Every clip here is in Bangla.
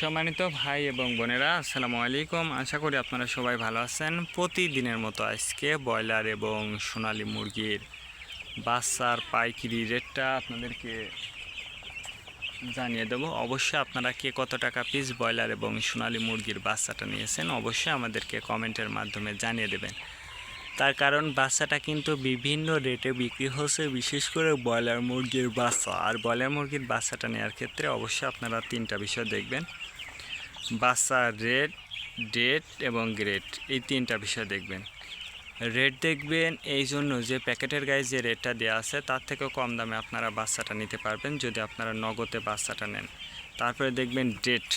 সম্মানিত ভাই এবং বোনেরা, আসসালামু আলাইকুম। আশা করি আপনারা সবাই ভালো আছেন। প্রতিদিনের মতো আজকে ব্রয়লার এবং সোনালী মুরগির বাচ্চার পাইকিরি রেটটা আপনাদেরকে জানিয়ে দেবো। অবশ্যই আপনারা কে কত টাকা পিস ব্রয়লার এবং সোনালী মুরগির বাচ্চাটা নিয়েছেন, অবশ্যই আমাদেরকে কমেন্টের মাধ্যমে জানিয়ে দেবেন। তার কারণ বাচ্চাটা কিন্তু বিভিন্ন রেটে বিক্রি হচ্ছে, বিশেষ করে ব্রয়লার মুরগির বাচ্চা। আর ব্রয়লার মুরগির বাচ্চাটা নেওয়ার ক্ষেত্রে অবশ্যই আপনারা তিনটা বিষয় দেখবেন। বাচ্চা রেট ডেট এবং গ্রেড এই তিনটা বিষয় দেখবেন। রেট দেখবেন এই জন্য যে প্যাকেটের গায়ে যে রেটটা দেওয়া আছে, তার থেকেও কম দামে আপনারা বাচ্চাটা নিতে পারবেন যদি আপনারা নগদে বাচ্চাটা নেন। তারপরে দেখবেন ডেট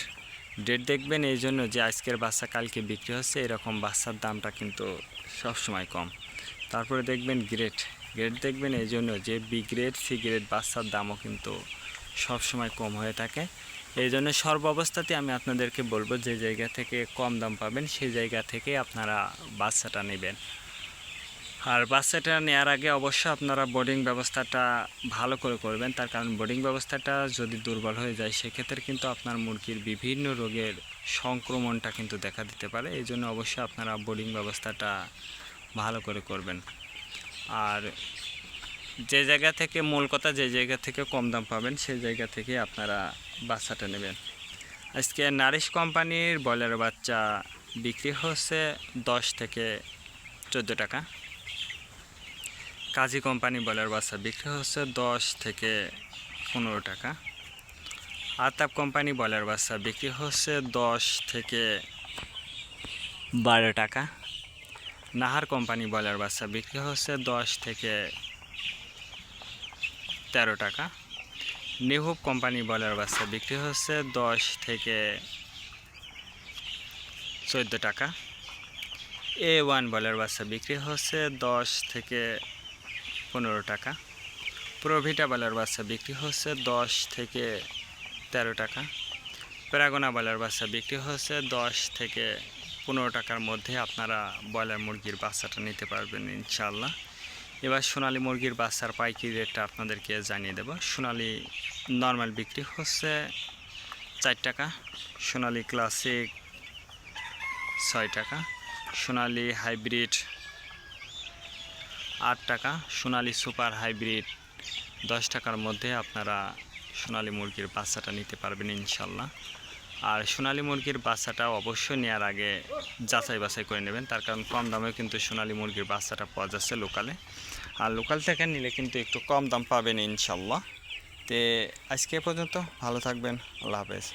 ডেট দেখবেন এই জন্য যে আজকের বাচ্চা কালকে বিক্রি হচ্ছে, এরকম বাচ্চার দামটা কিন্তু সবসময় কম। তারপরে দেখবেন গ্রেড গ্রেড দেখবেন এই জন্য যে বি গ্রেড সি গ্রেড বাচ্চার দামও কিন্তু সবসময় কম হয়ে থাকে। এই জন্য সর্ব সর্বাবস্থাতে আমি আপনাদেরকে বলব যে জায়গা থেকে কম দাম পাবেন, সেই জায়গা থেকে আপনারা বাচ্চাটা নেবেন। আর বাচ্চাটা নেওয়ার আগে অবশ্যই আপনারা বোর্ডিং ব্যবস্থাটা ভালো করে করবেন। তার কারণ বোর্ডিং ব্যবস্থাটা যদি দুর্বল হয়ে যায়, সেক্ষেত্রে কিন্তু আপনার মুরগির বিভিন্ন রোগের সংক্রমণটা কিন্তু দেখা দিতে পারে। এই জন্য অবশ্যই আপনারা বোর্ডিং ব্যবস্থাটা ভালো করে করবেন। আর যে জায়গা থেকে মূল কথা, যে জায়গা থেকে কম দাম পাবেন, সেই জায়গা থেকে আপনারা বাচ্চাটা নেবেন। আজকে নারিশ কোম্পানির ব্রয়লার বাচ্চা বিক্রি হচ্ছে দশ থেকে চোদ্দ টাকা। কাজী কোম্পানি ব্রয়লার বাচ্চা বিক্রি হচ্ছে দশ থেকে পনেরো টাকা। আতাপ কোম্পানি ব্রয়লার বাচ্চা বিক্রি হচ্ছে দশ থেকে বারো টাকা। নাহার কোম্পানি ব্রয়লার বাচ্চা বিক্রি হচ্ছে দশ থেকে তেরো টাকা। নেহুব কোম্পানি ব্রয়লার বাচ্চা বিক্রি হচ্ছে দশ থেকে চোদ্দ টাকা। এ ওয়ান ব্রয়লার বাচ্চা বিক্রি হচ্ছে দশ থেকে পনেরো টাকা। প্রভিটা ব্রয়লার বাচ্চা বিক্রি হচ্ছে দশ থেকে তেরো টাকা। প্যারাগোনা ব্রয়লার বাচ্চা বিক্রি হচ্ছে দশ থেকে পনেরো টাকার মধ্যে আপনারা ব্রয়লার মুরগির বাচ্চাটা নিতে পারবেন ইনশাল্লাহ এবার সোনালী মুরগির বাচ্চার পাইকারি রেটটা আপনাদেরকে জানিয়ে দেব। সোনালি নর্মাল বিক্রি হচ্ছে চার টাকা, সোনালী ক্লাসিক ছয় টাকা, সোনালি হাইব্রিড আট টাকা, সোনালী সুপার হাইব্রিড দশ টাকার মধ্যে আপনারা সোনালী মুরগির বাচ্চাটা নিতে পারবেন ইনশাল্লাহ। আর সোনালী মুরগির বাচ্চাটা অবশ্যই নেওয়ার আগে যাচাই বাছাই করে নেবেন, তার কারণ কম দামে কিন্তু সোনালী মুরগির বাচ্চাটা পাওয়া যাচ্ছে লোকালে। আর লোকাল থেকে নিলে কিন্তু একটু কম দাম পাবেন ইনশাল্লাহ। তে আজকে পর্যন্ত, ভালো থাকবেন, আল্লাহ হাফেজ।